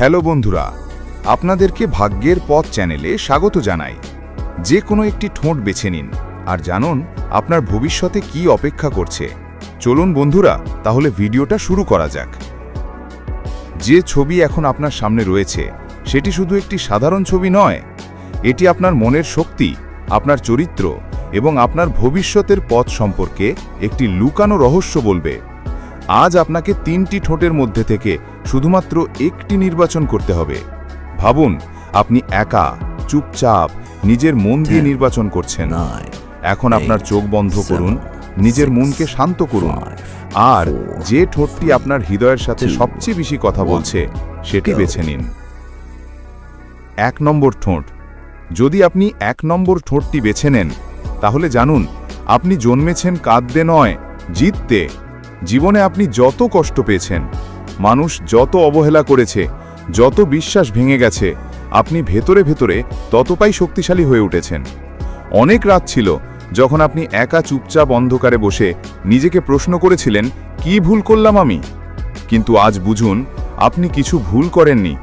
Hello বন্ধুরা, আপনাদেরকে ভাগ্যের পথ চ্যানেলে স্বাগত জানাই। যে কোনো একটি ঠোঁট বেছে নিন আর জানুন আপনার ভবিষ্যতে কি অপেক্ষা করছে। চলুন বন্ধুরা, তাহলে ভিডিওটা শুরু করা যাক। যে ছবি এখন আপনার সামনে রয়েছে, সেটি শুধু একটি সাধারণ ছবি নয়, এটি আপনার মনের শক্তি, আপনার চরিত্র এবং আপনার ভবিষ্যতের পথ সম্পর্কে একটি লুকানো রহস্য বলবে। আজ আপনাকে তিনটি ঠোঁটের মধ্যে থেকে শুধুমাত্র একটি নির্বাচন করতে হবে। ভাবুন আপনি একা চুপচাপ নিজের মন দিয়ে নির্বাচন করছেন। এখন আপনার চোখ বন্ধ করুন নিজের মনকে শান্ত করুন। আর যে ঠোঁটটি আপনার হৃদয়ের সাথে সবচেয়ে বেশি কথা বলছে সেটি বেছে নিন। এক নম্বর ঠোঁট। যদি আপনি এক নম্বর ঠোঁটটি বেছে নেন তাহলে জানুন আপনি জন্মেছেন কাঁদতে নয় জিততে। জীবনে আপনি যত কষ্ট পেয়েছেন, মানুষ যত অবহেলা করেছে, যত বিশ্বাস ভেঙে গেছে, আপনি ভেতরে ভেতরে ততটাই শক্তিশালী হয়ে উঠেছেন। অনেক রাত ছিল যখন আপনি একা চুপচাপ অন্ধকারে বসে নিজেকে প্রশ্ন করেছিলেন, কি ভুল করলাম আমি? কিন্তু আজ বুঝুন, আপনি কিছু ভুল করেননি।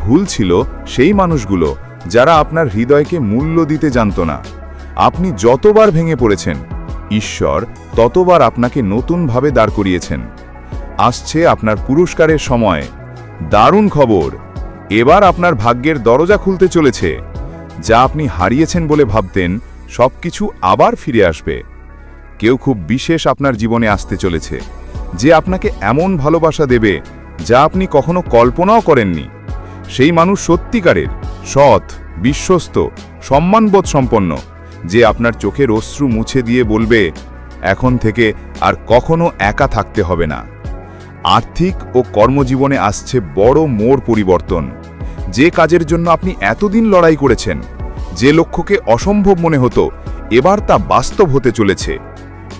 ভুল ছিল সেই মানুষগুলো যারা আপনার হৃদয়কে মূল্য দিতে জানত না। আপনি যতবার ভেঙে পড়েছেন, ঈশ্বর ততবার আপনাকে নতুনভাবে দাঁড় করিয়েছেন। আসছে আপনার পুরস্কারের সময়। দারুণ খবর। এবার আপনার ভাগ্যের দরজা খুলতে চলেছে। যা আপনি হারিয়েছেন বলে ভাবতেন, সবকিছু আবার ফিরে আসবে। কেউ খুব বিশেষ আপনার জীবনে আসতে চলেছে, যে আপনাকে এমন ভালোবাসা দেবে, যা আপনি কখনো কল্পনাও করেননি। সেই মানুষ সত্যিকারের, সৎ, বিশ্বস্ত, সম্মানবোধ সম্পন্ন, যে আপনার চোখের অশ্রু মুছে দিয়ে বলবে এখন থেকে আর কখনো একা থাকতে হবে না। আর্থিক ও কর্মজীবনে আসছে বড় মোড় পরিবর্তন। যে কাজের জন্য আপনি এতদিন লড়াই করেছেন, যে লক্ষ্যকে অসম্ভব মনে হতো, এবার তা বাস্তব হতে চলেছে।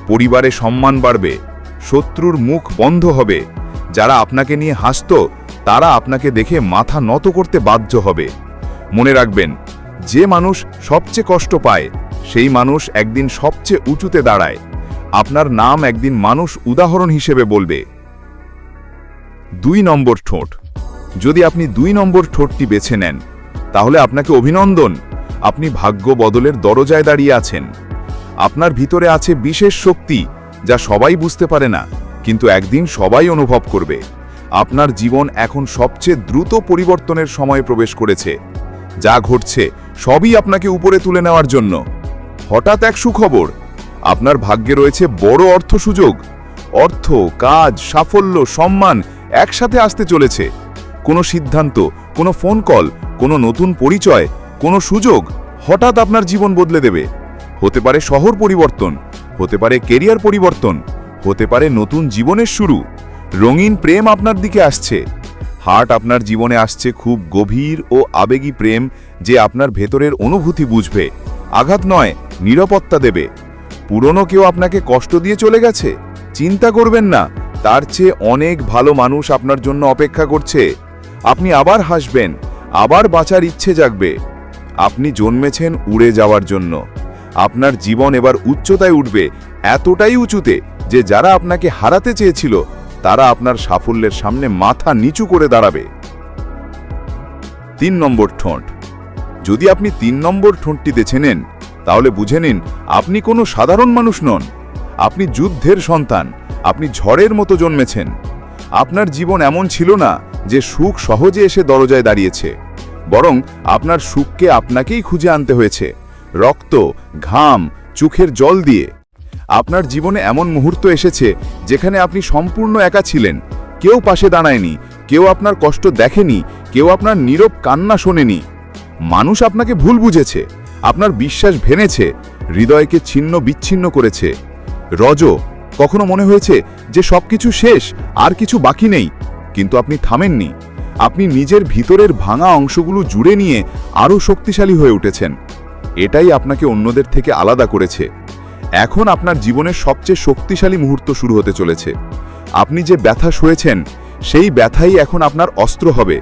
পরিবারে সম্মান বাড়বে, শত্রুর মুখ বন্ধ হবে, যারা আপনাকে নিয়ে হাসত, তারা আপনাকে দেখে মাথা নত করতে বাধ্য হবে। মনে রাখবেন, যে মানুষ সবচেয়ে কষ্ট পায়, সেই মানুষ একদিন সবচেয়ে উঁচুতে দাঁড়ায়। আপনার নাম একদিন মানুষ উদাহরণ হিসেবে বলবে। দুই নম্বর ঠোঁট। যদি আপনি দুই নম্বর ঠোঁটটি বেছে নেন, তাহলে আপনাকে অভিনন্দন। আপনি ভাগ্য বদলের দরজায় দাঁড়িয়ে আছেন। আপনার ভিতরে আছে বিশেষ শক্তি, যা সবাই বুঝতে পারে না, কিন্তু একদিন সবাই অনুভব করবে। আপনার জীবন এখন সবচেয়ে দ্রুত পরিবর্তনের সময় প্রবেশ করেছে। যা ঘটছে, সবই আপনাকে উপরে তুলে নেওয়ার জন্য। হঠাৎ এক সুখবর আপনার ভাগ্যে রয়েছে বড় অর্থ সুযোগ। অর্থ, কাজ, সাফল্য, সম্মান একসাথে আসতে চলেছে। কোনো সিদ্ধান্ত, কোনো ফোন কল, কোনো নতুন পরিচয়, কোনো সুযোগ হঠাৎ আপনার জীবন বদলে দেবে। হতে পারে শহর পরিবর্তন, হতে পারে কেরিয়ার পরিবর্তন, হতে পারে নতুন জীবনের শুরু। রঙিন প্রেম আপনার দিকে আসছে। হার্ট আপনার জীবনে আসছে খুব গভীর ও আবেগী প্রেম যে আপনার ভেতরের অনুভূতি বুঝবে। আঘাত নয়, নিরাপত্তা দেবে। পুরনো কেউ আপনাকে কষ্ট দিয়ে চলে গেছে? চিন্তা করবেন না, তার চেয়ে অনেক ভালো মানুষ আপনার জন্য অপেক্ষা করছে। আপনি আবার হাসবেন, আবার বাঁচার ইচ্ছে জাগবে। আপনি জন্মেছেন উড়ে যাওয়ার জন্য। আপনার জীবন এবার উচ্চতায় উঠবে, এতটাই উঁচুতে যে যারা আপনাকে হারাতে চেয়েছিল, তারা আপনার সাফল্যের সামনে মাথা নিচু করে দাঁড়াবে। তিন নম্বর ঠোঁট। যদি আপনি তিন নম্বর ঠোঁটটি বেছে নেন তাহলে বুঝে নিন, আপনি কোনো সাধারণ মানুষ নন। আপনি যুদ্ধের সন্তান, আপনি ঝড়ের মতো জন্মেছেন। আপনার জীবন এমন ছিল না যে সুখ সহজে এসে দরজায় দাঁড়িয়েছে। বরং আপনার সুখকে আপনাকেই খুঁজে আনতে হয়েছে, রক্ত, ঘাম, চোখের জল দিয়ে। আপনার জীবনে এমন মুহূর্ত এসেছে যেখানে আপনি সম্পূর্ণ একা ছিলেন। কেউ পাশে দাঁড়ায়নি, কেউ আপনার কষ্ট দেখেনি, কেউ আপনার নীরব কান্না শোনেনি। মানুষ আপনাকে ভুল বুঝেছে। আপনার বিশ্বাস ভেঙেছে হৃদয়কে ছিন্ন বিচ্ছিন্ন করেছে। রজ, কখনো মনে হয়েছে যে সবকিছু শেষ, আর কিছু বাকি নেই, কিন্তু আপনি থামেননি। আপনি নিজের ভিতরের ভাঙা অংশগুলো জুড়ে নিয়ে আরও শক্তিশালী হয়ে উঠেছেন। এটাই আপনাকে অন্যদের থেকে আলাদা করেছে। এখন আপনার জীবনের সবচেয়ে শক্তিশালী মুহূর্ত শুরু হতে চলেছে। আপনি যে ব্যথা সয়েছেন, সেই ব্যথাই এখন আপনার অস্ত্র হবে।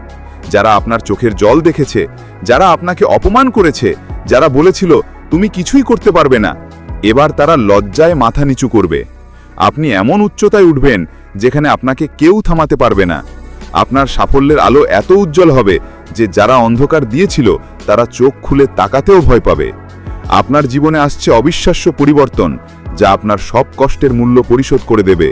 যারা আপনার চোখের জল দেখেছে, যারা আপনাকে অপমান করেছে যারা বলেছিল, তুমি কিছুই করতে পারবে না। এবার তারা লজ্জায় মাথা নিচু করবে। আপনি এমন উচ্চতায় উঠবেন, যেখানে আপনাকে কেউ থামাতে পারবে না। আপনার সাফল্যের আলো এত উজ্জ্বল হবে যে যারা অন্ধকার দিয়েছিল, তারা চোখ খুলে তাকাতেও ভয় পাবে। আপনার জীবনে আসছে অবিশ্বাস্য পরিবর্তন, যা আপনার সব কষ্টের মূল্য পরিশোধ করে দেবে।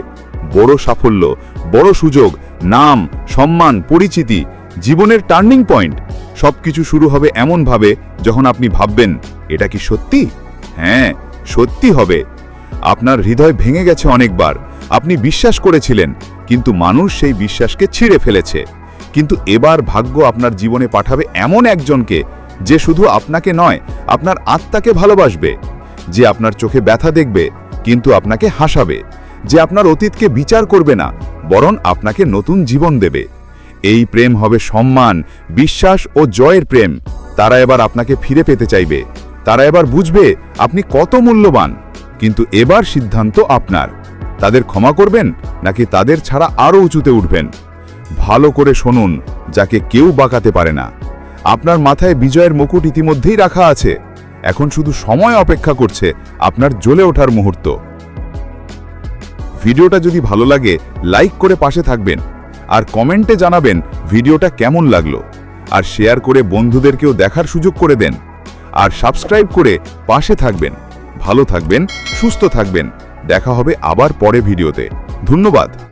বড় সাফল্য, বড় সুযোগ, নাম, সম্মান, পরিচিতি, জীবনের টার্নিং পয়েন্ট। সবকিছু শুরু হবে এমনভাবে যখন আপনি ভাববেন, এটা কি সত্যি? হ্যাঁ সত্যি হবে। আপনার হৃদয় ভেঙে গেছে অনেকবার। আপনি বিশ্বাস করেছিলেন, কিন্তু মানুষ সেই বিশ্বাসকে ছিঁড়ে ফেলেছে। কিন্তু এবার ভাগ্য আপনার জীবনে পাঠাবে এমন একজনকে যে শুধু আপনাকে নয়, আপনার আত্মাকে ভালোবাসবে, যে আপনার চোখে ব্যথা দেখবে, কিন্তু আপনাকে হাসাবে, যে আপনার অতীতকে বিচার করবে না, বরং আপনাকে নতুন জীবন দেবে। এই প্রেম হবে সম্মান, বিশ্বাস ও জয়ের প্রেম। তারা এবার আপনাকে ফিরে পেতে চাইবে। তারা এবার বুঝবে আপনি কত মূল্যবান। কিন্তু এবার সিদ্ধান্ত আপনার। তাদের ক্ষমা করবেন নাকি তাদের ছাড়া আরও উঁচুতে উঠবেন? ভালো করে শুনুন, যাকে কেউ বাঁকাতে পারে না। আপনার মাথায় বিজয়ের মুকুট ইতিমধ্যেই রাখা আছে। এখন শুধু সময় অপেক্ষা করছে আপনার জ্বলে ওঠার মুহূর্ত। ভিডিওটা যদি ভালো লাগে, লাইক করে পাশে থাকবেন। আর কমেন্টে জানাবেন ভিডিওটা কেমন লাগল। আর শেয়ার করে বন্ধুদেরকেও দেখার সুযোগ করে দেন। আর সাবস্ক্রাইব করে পাশে থাকবেন। ভালো থাকবেন, সুস্থ থাকবেন। দেখা হবে আবার পরে ভিডিওতে। ধন্যবাদ।